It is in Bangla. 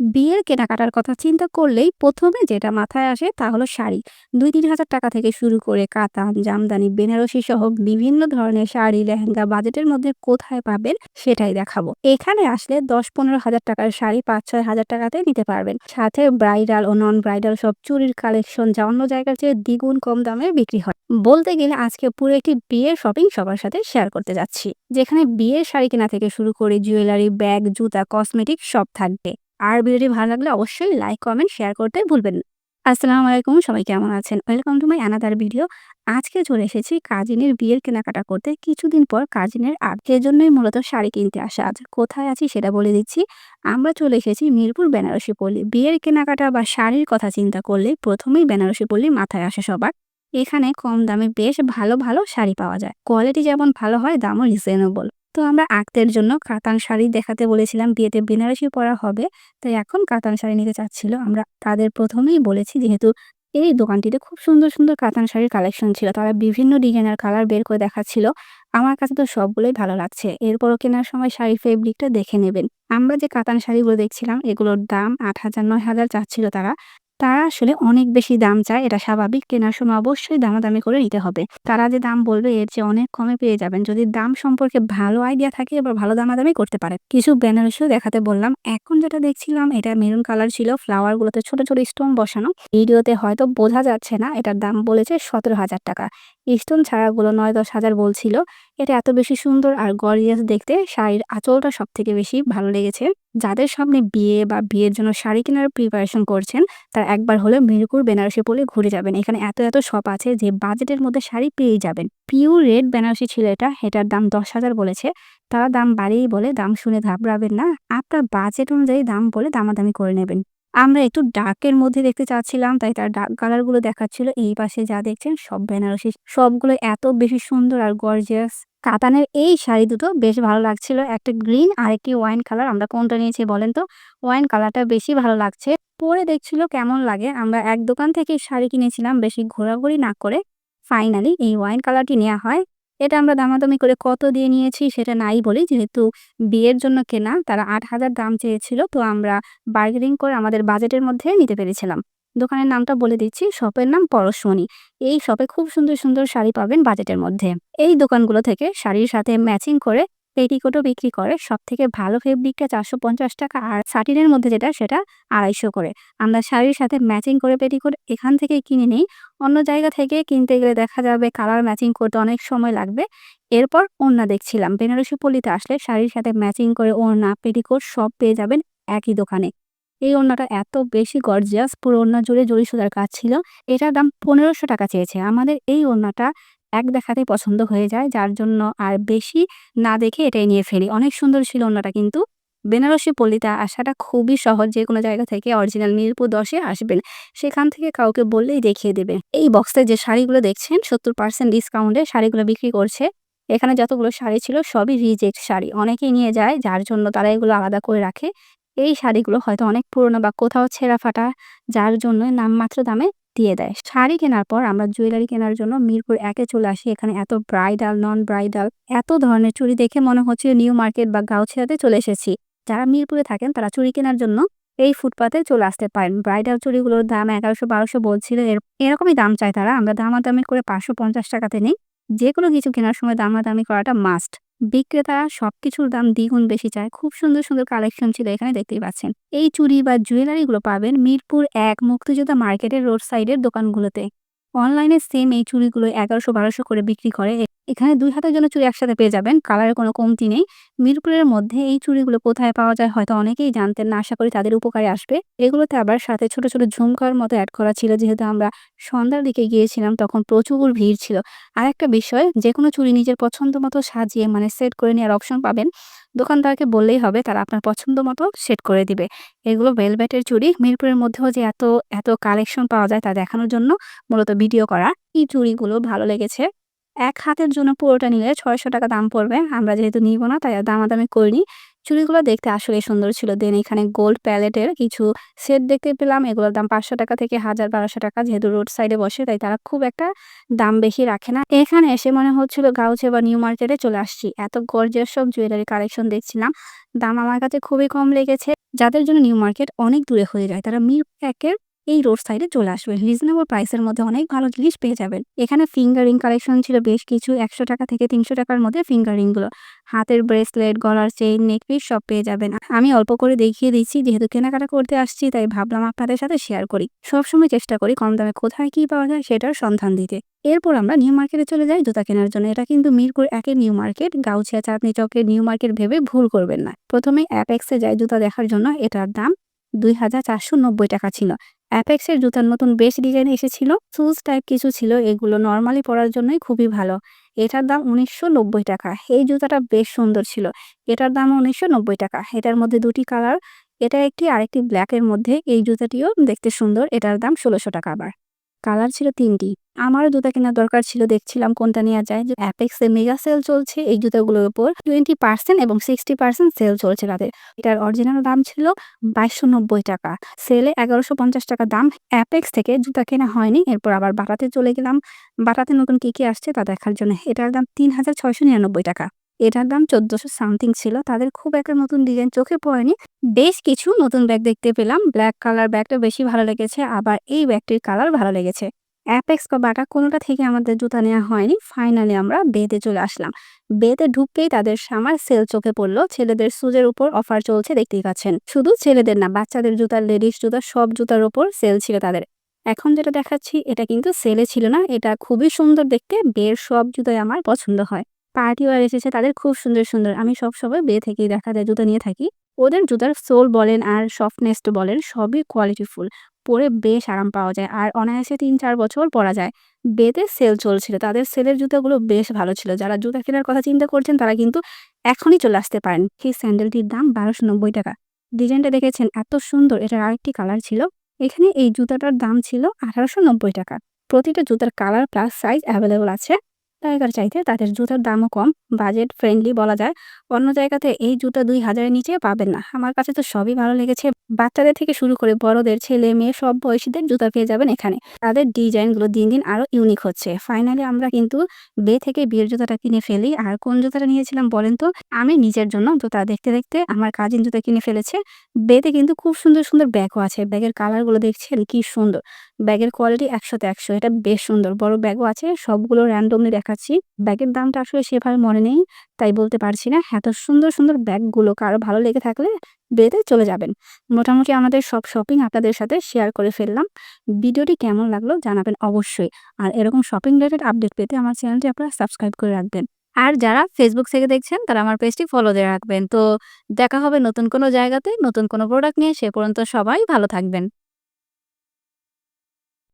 বিয়ের কেনাকাটার কথা চিন্তা করলেই প্রথমে যেটা মাথায় আসে তা হলো শাড়ি। দুই তিন হাজার টাকা থেকে শুরু করে কাতান, জামদানি বেনারসি সহ বিভিন্ন ধরনের শাড়ি, লেহেঙ্গা বাজেটের মধ্যে কোথায় পাবেন সেটাই দেখাবো। এখানে আসলে দশ পনেরো হাজার টাকার শাড়ি পাঁচ ছয় হাজার টাকাতে নিতে পারবেন। সাথে ব্রাইডাল ও নন ব্রাইডাল সব চুরির কালেকশন যা অন্য জায়গার চেয়ে দ্বিগুণ কম দামে বিক্রি হয়। বলতে গেলে আজকে পুরো একটি বিয়ের শপিং সবার সাথে শেয়ার করতে যাচ্ছি, যেখানে বিয়ের শাড়ি কেনা থেকে শুরু করে জুয়েলারি, ব্যাগ, জুতা কসমেটিক সব থাকবে। আর ভিডিওটি ভালো লাগলে অবশ্যই লাইক, কমেন্ট, শেয়ার করতে ভুলবেন না। আসসালামু আলাইকুম, সবাই কেমন আছেন? Welcome to my another video. আজকে চলে এসেছি কাজিনের বিয়ের কেনাকাটা করতে। কিছুদিন পর কাজিনের আর্থের জন্যই মূলত শাড়ি কিনতে আসা আজ কোথায় আছি সেটা বলে দিচ্ছি। আমরা চলে এসেছি মিরপুর বেনারসি পল্লী। বিয়ের কেনাকাটা বা শাড়ির কথা চিন্তা করলে প্রথমেই বেনারসি পল্লী মাথায় আসে সবার। এখানে কম দামে বেশ ভালো ভালো শাড়ি পাওয়া যায়। কোয়ালিটি যেমন ভালো হয়, দামও রিজনেবল। তো আমরা আঁকতের জন্য কাতান শাড়ি দেখাতে বলেছিলাম, বিয়েতে বেনারসি পরা হবে। তাই এখন কাতান শাড়ি নিতে চাচ্ছিল। আমরা তাদের প্রথমেই বলেছি, যেহেতু এই দোকানটিতে খুব সুন্দর সুন্দর কাতান শাড়ির কালেকশন ছিল। তারা বিভিন্ন ডিজাইনের কালার বের করে দেখাচ্ছিল। আমার কাছে তো সবগুলোই ভালো লাগছে। এরপরও কেনার সময় শাড়ির ফেব্রিকটা দেখে নেবেন। আমরা যে কাতান শাড়িগুলো দেখছিলাম, এগুলোর দাম আট হাজার, নয় হাজার চাচ্ছিল তারা। তারা আসলে অনেক বেশি দাম চায়, এটা স্বাভাবিক। কেনার সময় অবশ্যই দামাদামি করে নিতে হবে। তারা যে দাম বলবে, এর চেয়ে অনেক কমে পেয়ে যাবেন। যদি দাম সম্পর্কে ভালো আইডিয়া থাকে, এবার ভালো দামাদামি করতে পারে কিছু বেনারসিও দেখাতে বললাম। এখন যেটা দেখছিলাম, এটা মেরুন কালার ছিল। ফ্লাওয়ার গুলোতে ছোট ছোট স্টোন বসানো। ভিডিওতে হয়তো বোঝা যাচ্ছে না, এটার দাম বলেছে সতেরো হাজার টাকা। স্টোন ছাড়াগুলো নয়, দশ হাজার বলছিল। এটা এত বেশি সুন্দর আর গরিয়াস দেখতে, শাড়ির আঁচলটা সব থেকে বেশি ভালো লেগেছে। যাদের সামনে বিয়ে বা বিয়ের জন্য শাড়ি কেনার প্রিপারেশন করছেন, তারা একবার হলে মিরপুর বেনারসি পরে ঘুরে যাবেন। এখানে এত এত শপ আছে যে বাজেটের মধ্যে শাড়ি পেয়ে যাবেন। পিওর রেড বেনারসি ছিল এটা, এটার দাম দশ হাজার বলেছে। তারা দাম বাড়িয়েই বলে, দাম শুনে ঘাবড়াবেন না। আপনার বাজেট অনুযায়ী দাম বলে দামাদামি করে নেবেন। আমরা একটু ডার্কের মধ্যে দেখতে চাচ্ছিলাম, তাই তার ডার্ক কালারগুলো দেখাচ্ছিল। এই পাশে যা দেখছেন, সব বেনারসি। সবগুলো এত বেশি সুন্দর আর গর্জিয়াস কাতানের এই শাড়ি দুটো বেশ ভালো লাগছিল। একটা গ্রিন আর একটি ওয়াইন কালার। আমরা কোনটা নিয়েছি বলেন তো? ওয়াইন কালারটা বেশি ভালো লাগছে। পরে দেখছিল কেমন লাগে। আমরা এক দোকান থেকে শাড়ি কিনেছিলাম বেশি ঘোরাঘুরি না করে। ফাইনালি এই ওয়াইন কালারটি নেওয়া হয়। এটা আমরা দামাদামি করে কত দিয়ে নিয়েছি সেটা নাই বলি। যেহেতু বিয়ের জন্য কেনা, তারা আট হাজার দাম চেয়েছিল, তো আমরা বার্গেনিং করে আমাদের বাজেটের মধ্যে নিতে পেরেছিলাম। দোকানের নামটা বলে দিচ্ছি, শপের নাম পরশমণি। এই শপে খুব সুন্দর সুন্দর শাড়ি পাবেন বাজেটের মধ্যে। এই দোকানগুলো থেকে শাড়ির সাথে ম্যাচিং করে পেটিকোটও বিক্রি করে সব থেকে ভালো ফেব্রিকটা চারশো পঞ্চাশ টাকা আর সাটিনের মধ্যে যেটা, সেটা আড়াইশো করে। আমরা শাড়ির সাথে ম্যাচিং করে পেটিকোট এখান থেকে কিনে নিই। অন্য জায়গা থেকে কিনতে গেলে দেখা যাবে কালার ম্যাচিং করতে অনেক সময় লাগবে। এরপর ওড়না দেখছিলাম। বেনারসি পল্লিতে আসলে শাড়ির সাথে ম্যাচিং করে ওড়না, পেটিকোট সব পেয়ে যাবেন একই দোকানে। এই ওড়নাটা এত বেশি গর্জিয়াস পুরো ওড়না জুড়ে জড়ি সুতার কাজ ছিল। এটার দাম পনেরোশো টাকা চেয়েছে। আমাদের এই ওড়নাটা এক দেখাতেই পছন্দ হয়ে যায়, যার জন্য আর বেশি না দেখে এটাই নিয়ে ফেলি। অনেক সুন্দর ছিল ওড়নাটা কিন্তু। বেনারসি পল্লিতে আসাটা খুবই সহজ, যে কোনো জায়গা থেকে অরিজিনাল মিরপুর দশে আসবেন। সেখান থেকে কাউকে বললেই দেখিয়ে দেবে। এই বক্সে যে শাড়িগুলো দেখছেন, সত্তর পার্সেন্ট ডিসকাউন্টে শাড়িগুলো বিক্রি করছে। এখানে যতগুলো শাড়ি ছিল, সবই রিজেক্ট শাড়ি। অনেকেই নিয়ে যায়, যার জন্য তারা এগুলো আলাদা করে রাখে। এই শাড়িগুলো হয়তো অনেক পুরনো বা কোথাও ছেঁড়া ফাটা, যার জন্য নামমাত্র দামে দিয়ে দেয়। শাড়ি কেনার পর আমরা জুয়েলারি কেনার জন্য মিরপুর একে চলে আসি। এখানে এত ব্রাইডাল নন ব্রাইডাল এত ধরনের চুড়ি দেখে মনে হচ্ছে নিউ মার্কেট বা গাউছিয়াতে চলে এসেছি। যারা মিরপুরে থাকেন, তারা চুড়ি কেনার জন্য এই ফুটপাতে চলে আসতে পারেন। ব্রাইডাল চুড়িগুলোর দাম এগারোশো বারোশো বলছিল। এরকমই দাম চায় তারা। আমরা দামাদামি করে পাঁচশো পঞ্চাশ টাকাতে নেই। যে কোনো কিছু কেনার সময় দামাদামি করাটা মাস্ট। বিক্রেতারা সবকিছুর দাম দ্বিগুণ বেশি চায়। খুব সুন্দর সুন্দর কালেকশন ছিল, এখানে দেখতেই পাচ্ছেন। এই চুড়ি বা জুয়েলারি গুলো পাবেন মিরপুর এক মুক্তিযোদ্ধা মার্কেটের রোড সাইডের দোকানগুলোতে। অনলাইনে সেম এই চুড়িগুলো এগারোশো, বারোশো করে বিক্রি করে। এখানে দুই হাতের জন্য চুড়ি একসাথে পেয়ে যাবেন, কালারের কোনো কমতি নেই। মিরপুরের মধ্যে এই চুড়িগুলো কোথায় পাওয়া যায় হয়তো অনেকেই জানতেন না, আশা করি তাদের উপকারে আসবে। এগুলোতে আবার সাথে ছোট ছোট ঝুমকার মতো অ্যাড করা ছিল, যেহেতু আমরা সন্ধ্যার দিকে গিয়েছিলাম তখন প্রচুর ভিড় ছিল। আর একটা বিষয় যে কোনো চুড়ি নিজের পছন্দ মতো সাজিয়ে মানে সেট করে নেওয়ার অপশন পাবেন। দোকানদারকে বললেই হবে, তারা আপনার পছন্দ মতো সেট করে দিবে। এগুলো ভেলভেটের চুড়ি, মিরপুরের মধ্যেও যে এত এত কালেকশন পাওয়া যায় তা দেখানোর জন্য মূলত ভিডিও করা। এই চুড়িগুলো ভালো লেগেছে। এক হাতের জন্য পুরোটা নিলে ছয়শো টাকা দাম পড়বে। আমরা যেহেতু নিব না, তাই দামাদামি করিনি। চুড়িগুলো দেখতে আসলে সুন্দর ছিল। দেন এখানে গোল্ড প্যালেটের কিছু সেট দেখতে পেলাম। এগুলোর দাম পাঁচশো টাকা থেকে হাজার বারোশো টাকা যেহেতু রোড সাইডে বসে, তাই তারা খুব একটা দাম বেশি রাখে না। এখানে এসে মনে হচ্ছিল গাউছে বা নিউ মার্কেটে চলে আসছি। এত গর্জের সব জুয়েলারি কালেকশন দেখছিলাম। দাম আমার কাছে খুবই কম লেগেছে। যাদের জন্য নিউ মার্কেট অনেক দূরে হয়ে যায়, তারা মির একের এই রোড সাইডে চলে আসবে। রিজনেবল প্রাইসের মধ্যে অনেক ভালো জিনিস পেয়ে যাবেন। এখানে ফিঙ্গারিং কালেকশন ছিল বেশ কিছু, একশো টাকা থেকে তিনশো টাকার মধ্যে ফিঙ্গারিংগুলো। হাতের ব্রেসলেট গলার চেইন নেকপিস সব পেয়ে যাবেন। আমি অল্প করে দেখিয়ে দিচ্ছি, যেহেতু কেনাকাটা করতে আসছি, তাই ভাবলাম আপনাদের সাথে শেয়ার করি। সবসময় চেষ্টা করি কম দামে কোথায় কি পাওয়া যায় সেটার সন্ধান দিতে। এরপর আমরা নিউ মার্কেটে চলে যাই জুতা কেনার জন্য। এটা কিন্তু মিরপুর একের নিউ মার্কেট গাউছিয়া, চাঁদনি চকের নিউ মার্কেট ভেবে ভুল করবেন না। প্রথমে অ্যাপেক্সে যাই জুতা দেখার জন্য। এটার দাম দুই হাজার চারশো নব্বই টাকা ছিল। অ্যাপেক্সের জুতার নতুন বেশ ডিজাইন এসেছিল। শুজ টাইপ কিছু ছিল, এগুলো নর্মালি পরার জন্যই খুবই ভালো। এটার দাম উনিশশো নব্বই টাকা। এই জুতাটা বেশ সুন্দর ছিল। এটার দাম উনিশশো নব্বই টাকা। এটার মধ্যে দুটি কালার এটা একটি আরেকটি ব্ল্যাকের মধ্যে। এই জুতাটিও দেখতে সুন্দর। এটার দাম ষোলোশো টাকা আবার। কালার ছিল তিনটি। আমারও জুতা কেনার দরকার ছিল, দেখছিলাম কোনটা নেওয়া যায়। যে অ্যাপেক্সে মেগা সেল চলছে, এই জুতাগুলোর উপর টোয়েন্টি পার্সেন্ট এবং সিক্সটি পার্সেন্ট সেল চলছে তাদের। এটার অরিজিনাল দাম ছিল বাইশশো নব্বই টাকা। সেলে এগারোশো পঞ্চাশ টাকা দাম। অ্যাপেক্স থেকে জুতা কেনা হয়নি। এরপর আবার বাটাতে চলে গেলাম। বাটাতে নতুন কী কী আসছে তা দেখার জন্য। এটার দাম তিন হাজার ছয়শো নিরানব্বই টাকা। এটার দাম চোদ্দশো সামথিং ছিল। তাদের খুব একটা নতুন ডিজাইন চোখে পড়েনি। বেশ কিছু নতুন ব্যাগ দেখতে পেলাম। ব্ল্যাক কালার ব্যাগটা বেশি ভালো লেগেছে, আবার এই ব্যাগটির কালার ভালো লেগেছে। অ্যাপেক্স বা বাটা কোনোটা থেকে আমাদের জুতা নেওয়া হয়নি। ফাইনালি আমরা বেতে চলে আসলাম। বেতে ঢুকতেই তাদের সামার সেল চোখে পড়ল। ছেলেদের সুজের উপর অফার চলছে, দেখতেই পাচ্ছেন। শুধু ছেলেদের না, বাচ্চাদের জুতা লেডিস জুতা সব জুতার উপর সেল ছিল তাদের। এখন যেটা দেখাচ্ছি, এটা কিন্তু সেলে ছিল না। এটা খুবই সুন্দর দেখতে। বের সব জুতাই আমার পছন্দ হয়। পার্টি ওয়ার এসেছে, তাদের খুব সুন্দর সুন্দর। আমি সব সময় বে থেকেই দেখা যায়, জুতা নিয়ে থাকি। ওদের জুতার সোল বলেন আর সফটনেস বলেন, সবই কোয়ালিটিফুল পরে বেশ আরাম পাওয়া যায়। আর অনায়াসে তিন, চার বছর পরা যায়। বেতে সেল চলছিল। তাদের সেলের জুতাগুলো বেশ ভালো ছিল। যারা জুতা কেনার কথা চিন্তা করছেন, তারা কিন্তু এখনই চলে আসতে পারেন। সেই স্যান্ডেলটির দাম বারোশো নব্বই টাকা। ডিজাইনটা দেখেছেন, এত সুন্দর। এটার আরেকটি কালার ছিল। এখানে এই জুতাটার দাম ছিল আঠারোশো নব্বই টাকা। প্রতিটা জুতার কালার প্লাস সাইজ অ্যাভেলেবল আছে। টাইগার চাইতে তাদের জুতার দামও কম বাজেট ফ্রেন্ডলি বলা যায়। অন্য জায়গাতে এই জুতা দুই হাজারের নিচে পাবেন না। আমার কাছে তো সবই ভালো লেগেছে। বাচ্চাদের থেকে শুরু করে বড়দের, ছেলে, মেয়ে, সব বয়সীদের জুতা পেয়ে যাবেন এখানে। তাদের ডিজাইনগুলো দিন দিন আরও ইউনিক হচ্ছে। ফাইনালি আমরা কিন্তু বে থেকে বিয়ের জুতাটা কিনে ফেলি। আর কোন জুতাটা নিয়েছিলাম বলেন তো? আমি নিজের জন্য। জুতা দেখতে দেখতে আমার কাজিন জুতা কিনে ফেলেছে। বেতে কিন্তু খুব সুন্দর সুন্দর ব্যাগও আছে। ব্যাগের কালারগুলো দেখছেন কি সুন্দর। ব্যাগের কোয়ালিটি একশোতে একশো। এটা বেশ সুন্দর। বড় ব্যাগও আছে। সবগুলো র্যান্ডমলি দেখাচ্ছি। ব্যাগের দামটা আসলে সেভাবে মনে নেই, তাই বলতে পারছি না। এত সুন্দর সুন্দর ব্যাগগুলো কারও ভালো লেগে থাকলে বেতে চলে যাবেন। মোটামুটি আমাদের সব শপিং আপনাদের সাথে শেয়ার করে ফেললাম। ভিডিওটি কেমন লাগল জানাবেন অবশ্যই। আর এরকম শপিং রিলেটেড আপডেট পেতে আমার চ্যানেলটি আপনারা সাবস্ক্রাইব করে রাখবেন। আর যারা ফেসবুক থেকে দেখছেন, তারা আমার পেজটি ফলো দিয়ে রাখবেন। তো দেখা হবে নতুন কোনো জায়গাতে, নতুন কোনো প্রোডাক্ট নিয়ে, সে পর্যন্ত সবাই ভালো থাকবেন।